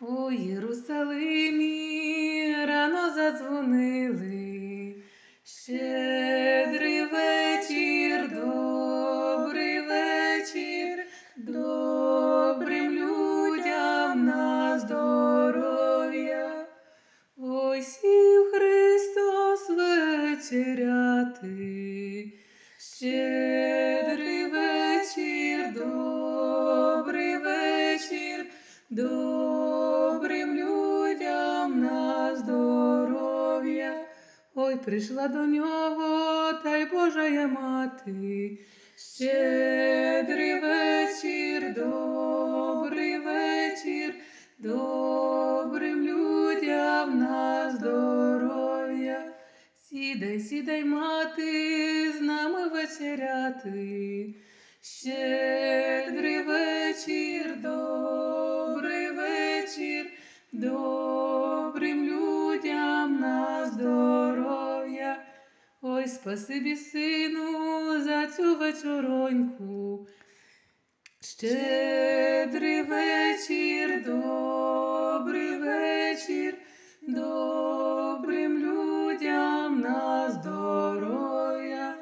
У Єрусалимі рано задзвонили. Щедрий вечір, добрий вечір, добрим людям на здоров'я. Ой, сів Христос вечеряти. Щедрий Ой, прийшла до нього, та й Божая мати. Щедрий вечір, добрий вечір, добрим людям на здоров'я. Сідай, сідай, мати, з нами вечеряти. Щедрий вечір, добрий вечір, добрим людям Ой, спасибі, сину, за цю вечороньку. Щедрий вечір, добрий вечір, добрим людям на здоров'я.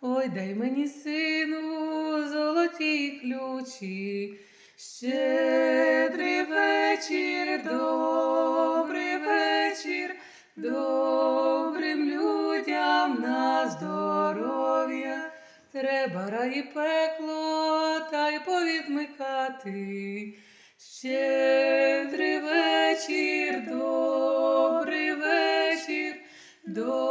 Ой, дай мені сину золоті ключі. Щедрий вечір, добрий вечір, добрим Треба рай пекло та й повідмикати. Щедрий вечір, добрий вечір, людям